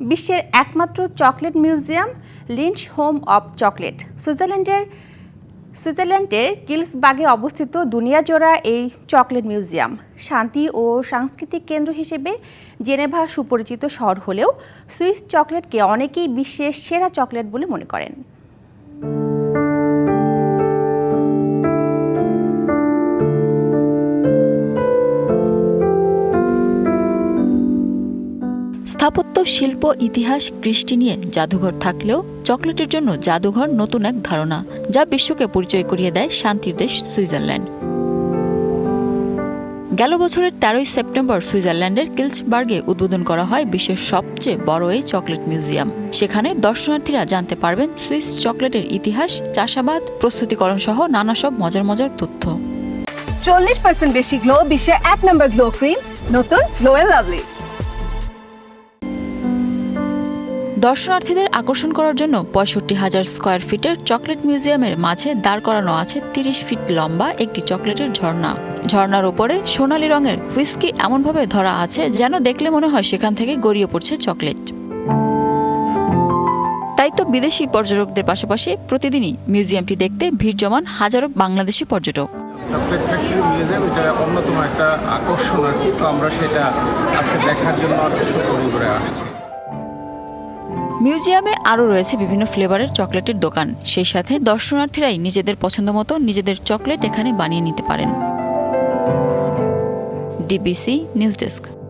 বিশ্বের একমাত্র chocolate museum, Lindt home of chocolate. সুইজারল্যান্ডের সুইজারল্যান্ডের কিলসবাগে অবস্থিত দুনিয়াজোড়া এই চকলেট মিউজিয়াম। শান্তি ও সাংস্কৃতিক কেন্দ্র হিসেবে জেনেভা সুপরিচিত শহর হলেও সুইস চকলেটকে অনেকেই বিশ্বের সেরা চকলেট বলে মনে করেন। স্থাপত্য, শিল্প, ইতিহাস, কৃষ্টি নিয়ে জাদুঘর থাকলেও চকলেটের জন্য জাদুঘর নতুন এক ধারণা, যা বিশ্বকে পরিচয় করিয়ে দেয় শান্তির দেশ সুইজারল্যান্ড। গেল বছরের তেরোই সেপ্টেম্বর সুইজারল্যান্ডের কিলসবার্গে উদ্বোধন করা হয় বিশ্বের সবচেয়ে বড় এই চকলেট মিউজিয়াম। সেখানে দর্শনার্থীরা জানতে পারবেন সুইস চকলেটের ইতিহাস, চাষাবাদ, প্রস্তুতিকরণ সহ নানা সব মজার মজার তথ্য। চল্লিশ পার্সেন্ট বেশি গ্লো বিশ্বের এক নম্বর গ্লো ক্রিম, নতুন গ্লো এন্ড লাভলি। দর্শনার্থীদের আকর্ষণ করার জন্য পঁয়ষট্টি হাজার স্কোয়ার ফিটের চকলেট মিউজিয়ামের মাঝে দাঁড় করানো আছে তিরিশ ফিট লম্বা একটি চকলেটের ঝর্ণা। ঝর্ণার উপরে সোনালী রঙের হুইস্কি এমনভাবে ধরা আছে যেন দেখলে মনে হয় সেখান থেকে গড়িয়ে পড়ছে চকলেট। তাই তো বিদেশি পর্যটকদের পাশাপাশি প্রতিদিনই মিউজিয়ামটি দেখতে ভিড় জমান হাজারো বাংলাদেশি পর্যটক। চকলেট ফ্যাক্টরি মিউজিয়াম এটা অন্যতম একটা আকর্ষণ আর কি, তো আমরা সেটা আজকে দেখার জন্য সফল করে আসছি। মিউজিয়ামে আরও রয়েছে বিভিন্ন ফ্লেভারের চকলেটের দোকান। সেই সাথে দর্শনার্থীরাই নিজেদের পছন্দ মতো নিজেদের চকলেট এখানে বানিয়ে নিতে পারেন। DBC news desk.